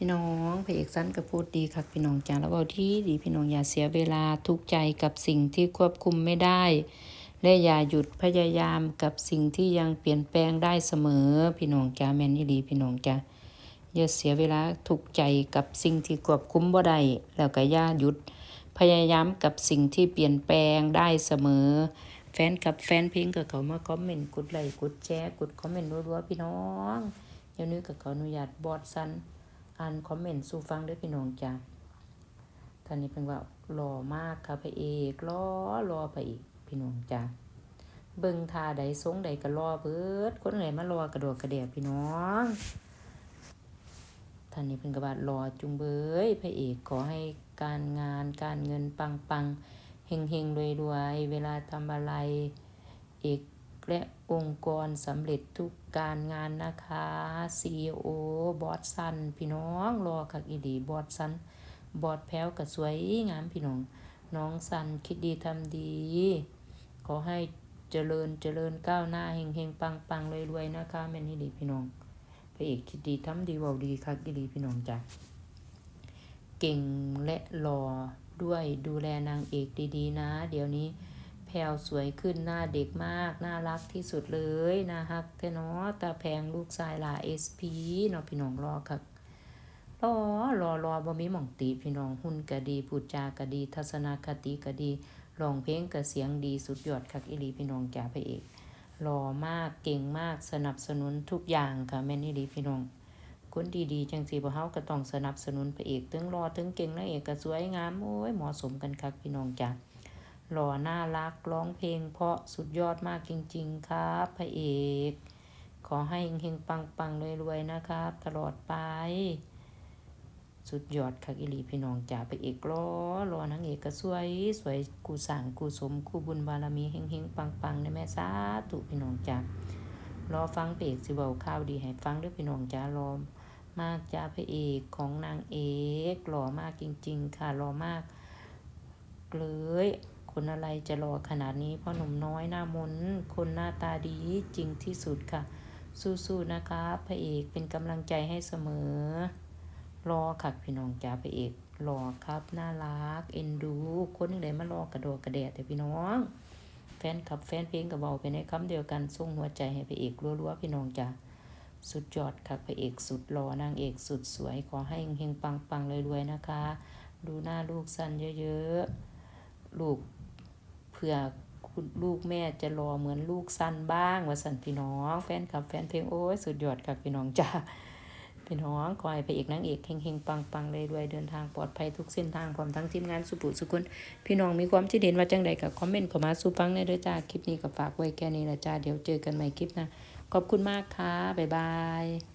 พี่น้องพระเอกสั้นก็พูดดีครับพี่น้องจ้าแล้วเอาที่ดีพี่น้องอย่าเสียเวลาทุกใจกับสิ่งที่ควบคุมไม่ได้ และอย่าหยุดพยายามกับสิ่งที่ยังเปลี่ยนแปลงได้เสมอ พี่น้องจ้าแมนอี่ดีพี่น้องจ้าอย่าเสียเวลาทุกใจกับสิ่งที่ควบคุมบ่ได้แล้วก็อย่าหยุด พยายามกับสิ่งที่เปลี่ยนแปลงได้เสมอ แฟนกับแฟนเพลงก็เขามาคอมเมนต์กดไลค์กดแชร์กดคอมเมนต์รัวๆพี่น้องเดี๋ยวนี้ก็ขออนุญาตบอดซัน อ่านคอมเมนต์สู่ฟังด้วยพี่น้องจ้าท่านนี้เป็นว่าหล่อมากค่ะพระเอกรอรอพระเอกพี่น้องจ้าเบิ่งท่าใดทรงใดก็รอเบิดคนไหนมารอกระโดดกระเดียพี่น้องท่านนี้เป็นกระบาดรอจุงเบยพระเอกขอให้การงานการเงินปังปังเฮงเฮงรวยรวยเวลาทำอะไรเอก และองค์กรสำเร็จทุกการงานนะคะ CEO บอสซัน พี่น้องรอคักอีดีบอสซัน บอสแพ้วกับสวยงามพี่น้อง น้องซันคิดดีทำดี ขอให้เจริญเจริญก้าวหน้าเฮงเฮงปังปังรวยรวยนะคะแม่นี่ดีพี่น้องพระเอกคิดดีทำดีเว่าดีคักอีดีพี่น้องจ้ะเก่งและหล่อด้วยดูแลนางเอกดีๆนะ เดี๋ยวนี้ แพลวสวยขึ้นหน้าเด็กมาก น่ารักที่สุดเลยนะฮักเทนาะตาแพงลูกชายหลาเอสพีเนาะพี่น้องรอครับรอรอรอบ่มีหม่องตีพี่น้องหุ่นก็ดีพูดจาก็ดี ทัศนคติก็ดีร้องเพลงก็เสียงดีสุดยอดคักอีลีพี่น้องจ๋าพระเอกรอมากเก่งมากสนับสนุนทุกอย่างค่ะแม่นอีหลีพี่น้องคนดีๆจังสีบ่เฮาก็ต้องสนับสนุนพระเอกถึงรอถึงเก่งนางเอกก็สวยงามโอ้ยเหมาะสมกันคักพี่น้องจ้า หล่อน่ารักร้องเพลง เพราะสุดยอดมากจริง ๆ ครับพระเอก ขอให้เฮงๆปังรวยๆนะครับ ตลอดไป สุดยอดคักอิลีพี่น้องจ๋าพระเอกรอรอนางเอกก็สวย สวยกูสั่งกูสมกูบุญบารมีเฮงๆปังๆในแม่สาธุพี่น้องจ๋ารอฟังพระเอกสิเว้าข่าวดีให้ฟังด้วยพี่น้องจ๋ารอมากจ้าพระเอกของนางเอกหล่อมากจริง ๆ ค่ะหล่อมากเลย คนอะไรจะรอขนาดนี้พ่อหนุ่มน้อยหน้ามนคนหน้าตาดีจริงที่สุดค่ะ สู้ๆนะคะพระเอกเป็นกำลังใจให้เสมอ รอค่ะพี่น้องจ๋าพระเอกรอครับน่ารักเอ็นดูคนหนึ่งเลยมารอกระโดดกระเดดแต่พี่น้อง แฟนคลับแฟนเพลงกับเบาไปในคำเดียวกันส่งหัวใจให้พระเอกรัวๆพี่น้องจ๋าสุดยอดค่ะพระเอกสุดรอนางเอกสุดสวยขอให้เฮงๆปังๆรวยๆนะคะ ดูหน้าลูกสั้นเยอะๆ ลูก เผื่อลูกแม่จะรอเหมือนลูกสั้นบ้างว่าสันพี่น้อง แฟนคลับแฟนเพลงโอ้ยสุดยอดค่ะพี่น้องจ้าพี่น้องขอให้พระเอกนางเอกเฮงๆ ปังๆเลยด้วยเดินทางปลอดภัยทุกเส้นทางพร้อมทั้งทีมงานสุปุสุคนพี่น้องมีความคิดเห็นว่าจังใดกับคอมเมนต์เข้ามาสู่ฟังในเด้อจ้าคลิปนี้ก็ฝากไว้แค่นี้ละจ้าเดี๋ยวเจอกันใหม่คลิปนะขอบคุณมากค่ะบ๊ายบาย